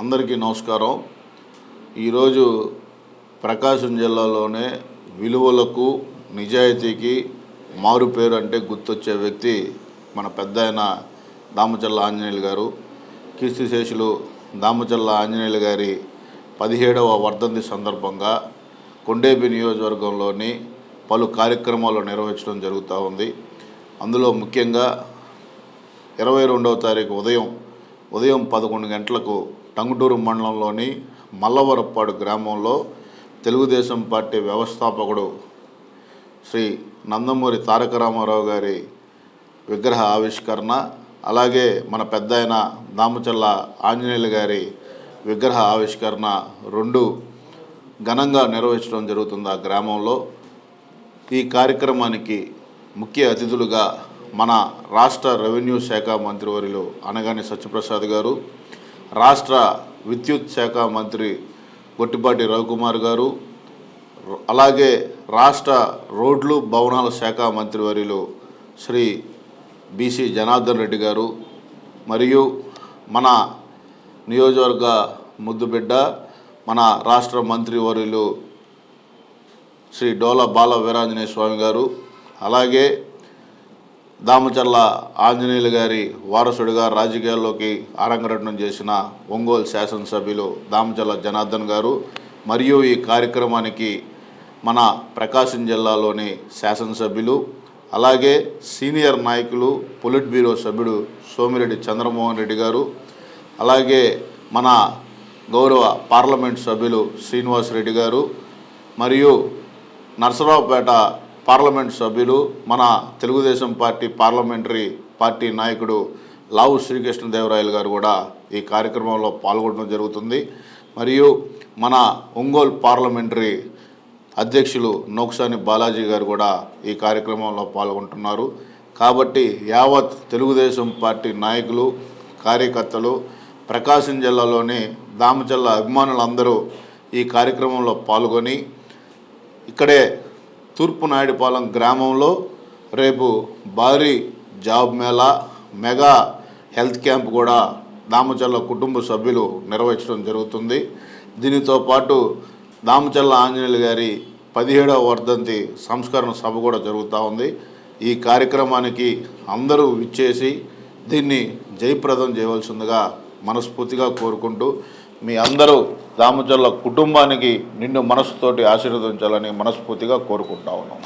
అందరికీ నమస్కారం. ఈరోజు ప్రకాశం జిల్లాలోనే విలువలకు నిజాయితీకి మారు పేరు అంటే గుర్తొచ్చే వ్యక్తి మన పెద్ద ఆయన దామచల్ల ఆంజనేయులు గారు. కీర్తిశేషులు దామచల్ల ఆంజనేయులు గారి పదిహేడవ వర్ధంతి సందర్భంగా కొండేపి నియోజకవర్గంలోని పలు కార్యక్రమాలు నిర్వహించడం జరుగుతూ ఉంది. అందులో ముఖ్యంగా ఇరవై రెండవ తారీఖు ఉదయం ఉదయం పదకొండు గంటలకు టంగుటూరు మండలంలోని మల్లవరప్పాడు గ్రామంలో తెలుగుదేశం పార్టీ వ్యవస్థాపకుడు శ్రీ నందమూరి తారక రామారావు గారి విగ్రహ ఆవిష్కరణ అలాగే మన పెద్ద ఆయన దామచల్ల ఆంజనేయులు గారి విగ్రహ ఆవిష్కరణ రెండు ఘనంగా నిర్వహించడం జరుగుతుంది ఆ గ్రామంలో. ఈ కార్యక్రమానికి ముఖ్య అతిథులుగా మన రాష్ట్ర రెవెన్యూ శాఖ మంత్రివర్యులు అనగాని సత్యప్రసాద్ గారు రాష్ట్ర విద్యుత్ శాఖ మంత్రి గొట్టిపాటి రవికుమార్ గారు అలాగే రాష్ట్ర రోడ్లు భవనాల శాఖ మంత్రివర్యులు శ్రీ బీసీ జనార్దన్ రెడ్డి గారు మరియు మన నియోజకవర్గ ముద్దుబిడ్డ మన రాష్ట్ర మంత్రివర్యులు శ్రీ డోల బాల వీరాంజనేయ స్వామి గారు అలాగే దామచర్ల ఆంజనేయులు గారి వారసుడిగా రాజకీయాల్లోకి ఆరంగరటనం చేసిన ఒంగోలు శాసనసభ్యులు దామచర్ల జనార్దన్ గారు మరియు ఈ కార్యక్రమానికి మన ప్రకాశం జిల్లాలోని శాసనసభ్యులు అలాగే సీనియర్ నాయకులు పొలిట్ బ్యూరో సభ్యుడు సోమిరెడ్డి చంద్రమోహన్ రెడ్డి గారు అలాగే మన గౌరవ పార్లమెంట్ సభ్యులు శ్రీనివాస్ రెడ్డి గారు మరియు నరసరావుపేట పార్లమెంట్ సభ్యులు మన తెలుగుదేశం పార్టీ పార్లమెంటరీ పార్టీ నాయకుడు లావు శ్రీకృష్ణదేవరాయలు గారు కూడా ఈ కార్యక్రమంలో పాల్గొనడం జరుగుతుంది. మరియు మన ఒంగోలు పార్లమెంటరీ అధ్యక్షులు నోక్సాని బాలాజీ గారు కూడా ఈ కార్యక్రమంలో పాల్గొంటున్నారు. కాబట్టి యావత్ తెలుగుదేశం పార్టీ నాయకులు కార్యకర్తలు ప్రకాశం జిల్లాలోని దామచల్ల అభిమానులందరూ ఈ కార్యక్రమంలో పాల్గొని ఇక్కడే తూర్పు నాయుడుపాలెం గ్రామంలో రేపు భారీ job mela mega health camp కూడా దామచల్ల కుటుంబ సభ్యులు నిర్వహించడం జరుగుతుంది. దీనితో పాటు దామచల్ల ఆంజనేయులు గారి పదిహేడవ వర్ధంతి సంస్కరణ సభ కూడా జరుగుతూ ఉంది. ఈ కార్యక్రమానికి అందరూ విచ్చేసి దీన్ని జయప్రదం చేయవలసిందిగా మనస్ఫూర్తిగా కోరుకుంటూ మీ అందరూ రామచల్ల కుటుంబానికి నిన్ను మనసుతోటి ఆశీర్వదించాలని మనస్ఫూర్తిగా కోరుకుంటా ఉన్నాం.